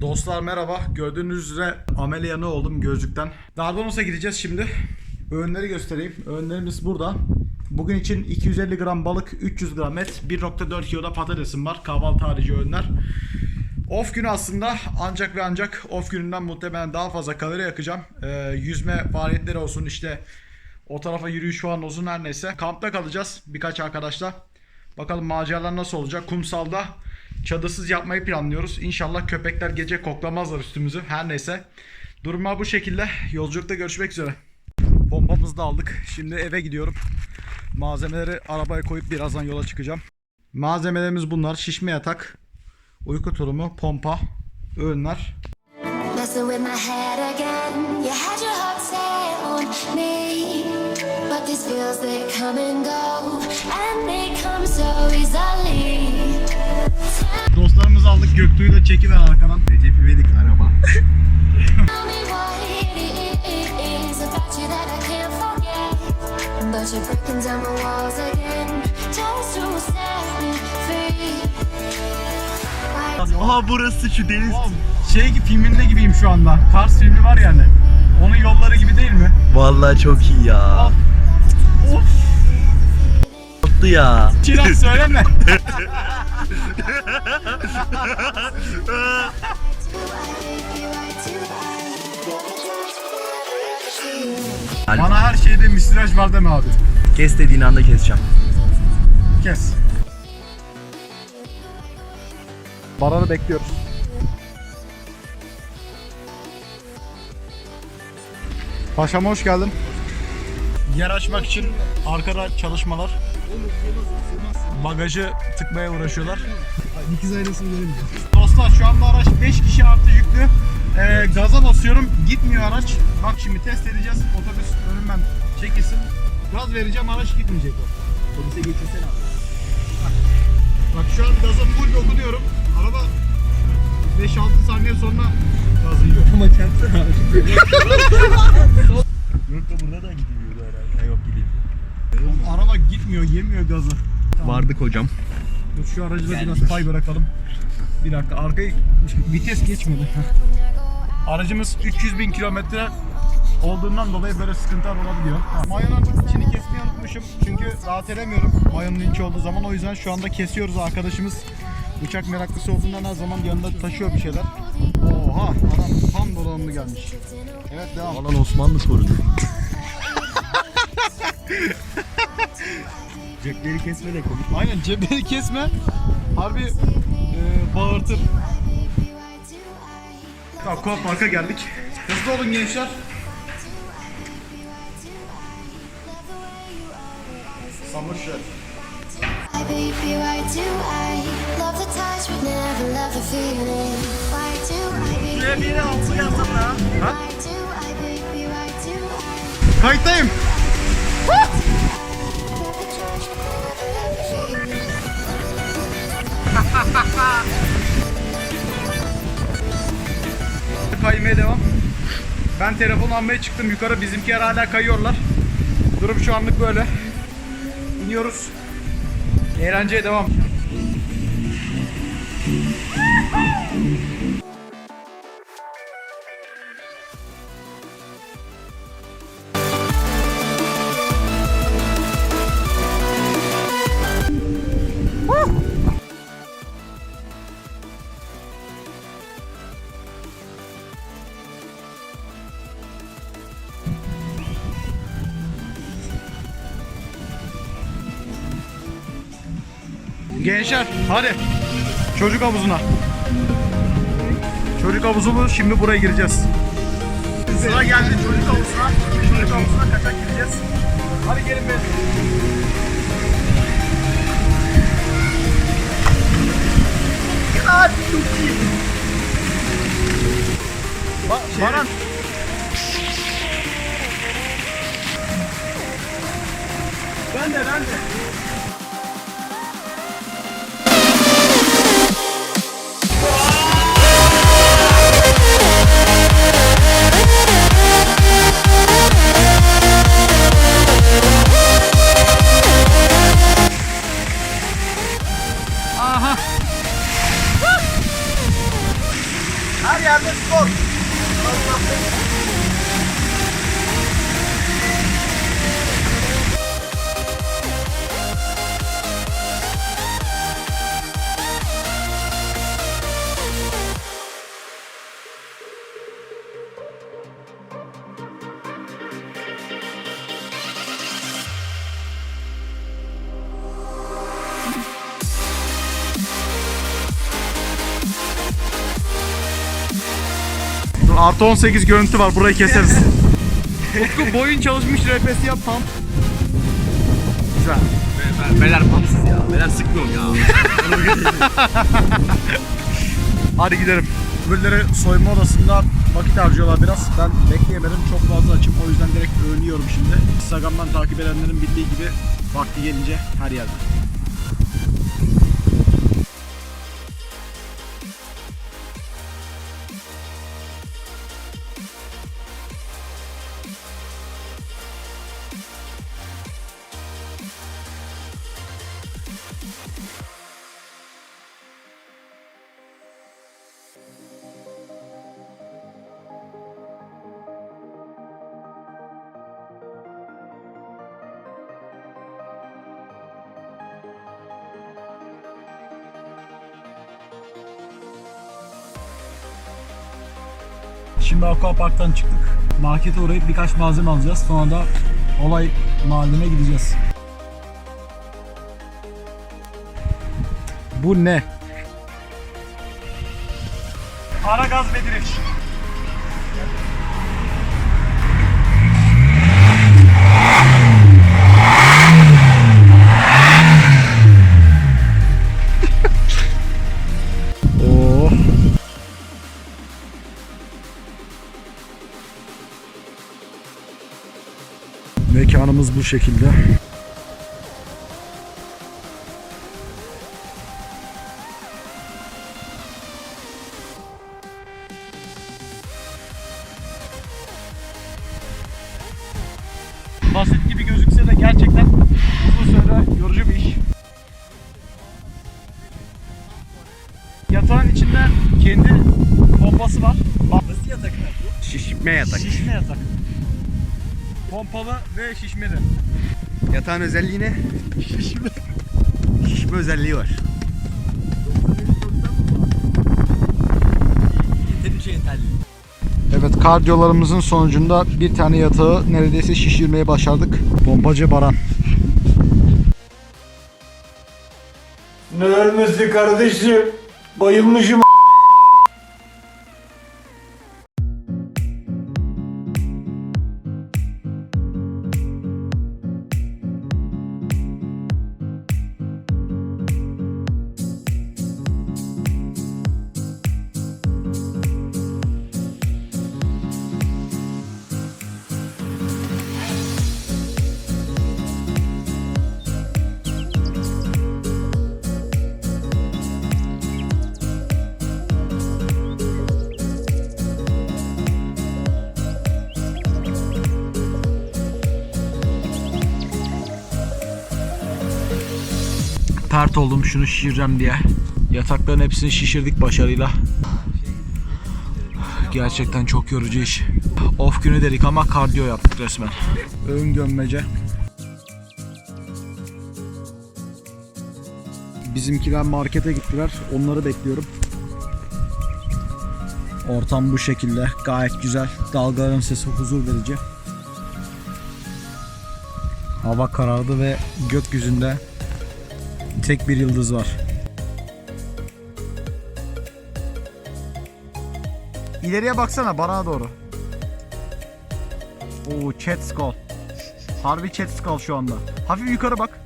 Dostlar merhaba. Gördüğünüz üzere ameliyanı oldum gözlükten. Dardanus'a gideceğiz şimdi. Öğünleri göstereyim. Öğünlerimiz burada. Bugün için 250 gram balık, 300 gram et, 1.4 kiloda patatesim var. Kahvaltı harici öğünler. Off günü aslında ancak ve ancak off gününden muhtemelen daha fazla kalori yakacağım. Ee, yüzme faaliyetleri olsun işte o tarafa yürüyüş falan olsun her neyse. Kampta kalacağız birkaç arkadaşla. Bakalım maceralar nasıl olacak. Kumsalda çadısız yapmayı planlıyoruz. İnşallah köpekler gece koklamazlar üstümüzü. Her neyse. Duruma bu şekilde. Yolculukta görüşmek üzere. Pompamızı da aldık. Şimdi eve gidiyorum. Malzemeleri arabaya koyup birazdan yola çıkacağım. Malzemelerimiz bunlar. Şişme yatak, uyku tulumu, pompa, öğünler. Messing Göktuğ'u da çekiver arkadan. Recep İvedik araba. But you're breaking down my walls again. Just to set me free. Aha burası şu deniz. Şey gibi filminde gibiyim şu anda. Kars filmi var yani. Onun yolları gibi değil mi? Vallahi çok iyi ya. Of. Mutlu ya. Çiğdem söyleme. Bana her şeyde misilaj var deme abi. Kes dediğin anda keseceğim. Kes. Baran'ı bekliyoruz. Paşam hoş geldin. Yer açmak için arkada çalışmalar. Bagajı tıkmaya uğraşıyorlar. Dikiz ailesini göremeyeceğiz. Dostlar şu anda araç 5 kişi artı yüklü. Ee, gaza basıyorum. Gitmiyor araç. Bak şimdi test edeceğiz. Otobüs önümden çekilsin. Gaz vereceğim araç gitmeyecek o. Polise geçirsene abi. Bak şu an gaza full dokunuyorum. Araba 5-6 saniye sonra gazı yiyor. Ama kentsene abi. Yok da burada da gidiliyordu herhalde. Ha, yok gidiyor. Araba gitmiyor, yemiyor gazı. Vardık hocam. Dur şu aracı da biraz pay bırakalım. Bir dakika arkayı vites geçmedi. Aracımız 300 bin kilometre olduğundan dolayı böyle sıkıntılar olabiliyor. Mayonun içini kesmeyi unutmuşum çünkü rahat edemiyorum mayonun içi olduğu zaman o yüzden şu anda kesiyoruz arkadaşımız bıçak meraklısı olduğundan her zaman yanında taşıyor bir şeyler. Oha adam tam dolanımlı gelmiş. Evet devam. Alan Osmanlı sorunu. Cepleri kesme de komik. Aynen cebleri kesme. Harbi e, bağırtır. Koop Park'a geldik. Hızlı olun gençler. Samur Şef. baby, why do I love the touch Kaymaya devam. Ben telefon almaya çıktım yukarı. Bizimkiler hala kayıyorlar. Durum şu anlık böyle. İniyoruz. Eğlenceye devam. Gençler hadi. Çocuk havuzuna. Çocuk havuzu bu. Şimdi buraya gireceğiz. Sıra geldi çocuk havuzuna. Çocuk havuzuna kaçak gireceğiz. Hadi gelin be. Hadi çok iyi. Ba Baran. Ben de ben de. Artı 18 görüntü var burayı keseriz. Utku boyun çalışmış RPS yap tam. Güzel. Beler pampsız ya. Beler sıkmıyorum ya. Hadi gidelim. Öbürleri soyunma odasında vakit harcıyorlar biraz. Ben bekleyemedim. Çok fazla açım. O yüzden direkt öğünüyorum şimdi. Instagram'dan takip edenlerin bildiği gibi vakti gelince her yerde. Şimdi Aquapark'tan çıktık. Markete uğrayıp birkaç malzeme alacağız. Sonra da olay mahalline gideceğiz. Bu ne? Ara gaz ve. Mekanımız bu şekilde. Basit gibi gözükse de gerçekten uzun süre yorucu bir iş. Yatağın içinde kendi pompası var. Nasıl yatak Şişme yatak. Şişme yatak. Pompalı ve şişmeli. Yatağın özelliği ne? Şişme. Şişme özelliği var. Yeterince yeterli. Evet kardiyolarımızın sonucunda bir tane yatağı neredeyse şişirmeye başardık. Pompacı Baran. Ne ölmesi kardeşim? Bayılmışım. Pert oldum şunu şişireceğim diye. Yatakların hepsini şişirdik başarıyla. Gerçekten çok yorucu iş. Off günü dedik ama kardiyo yaptık resmen. Ön gömmece. Bizimkiler markete gittiler. Onları bekliyorum. Ortam bu şekilde. Gayet güzel. Dalgaların sesi huzur verici. Hava karardı ve gökyüzünde tek bir yıldız var. İleriye baksana bana doğru. Oo chat skull. Harbi chat skull şu anda. Hafif yukarı bak.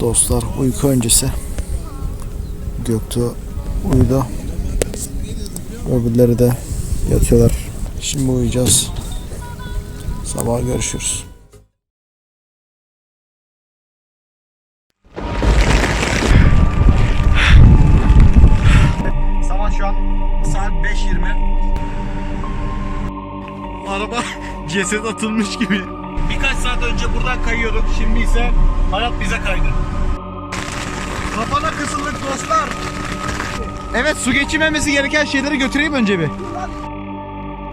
Dostlar uyku öncesi. Göktuğ uyudu. Öbürleri de yatıyorlar. Şimdi uyuyacağız. Sabah görüşürüz. Sabah şu an saat 5.20. Araba ceset atılmış gibi. Birkaç saat önce buradan kayıyorduk. Şimdi ise hayat bize kaydı. Kafana kısıldık dostlar. Evet su geçirmemesi gereken şeyleri götüreyim önce bir.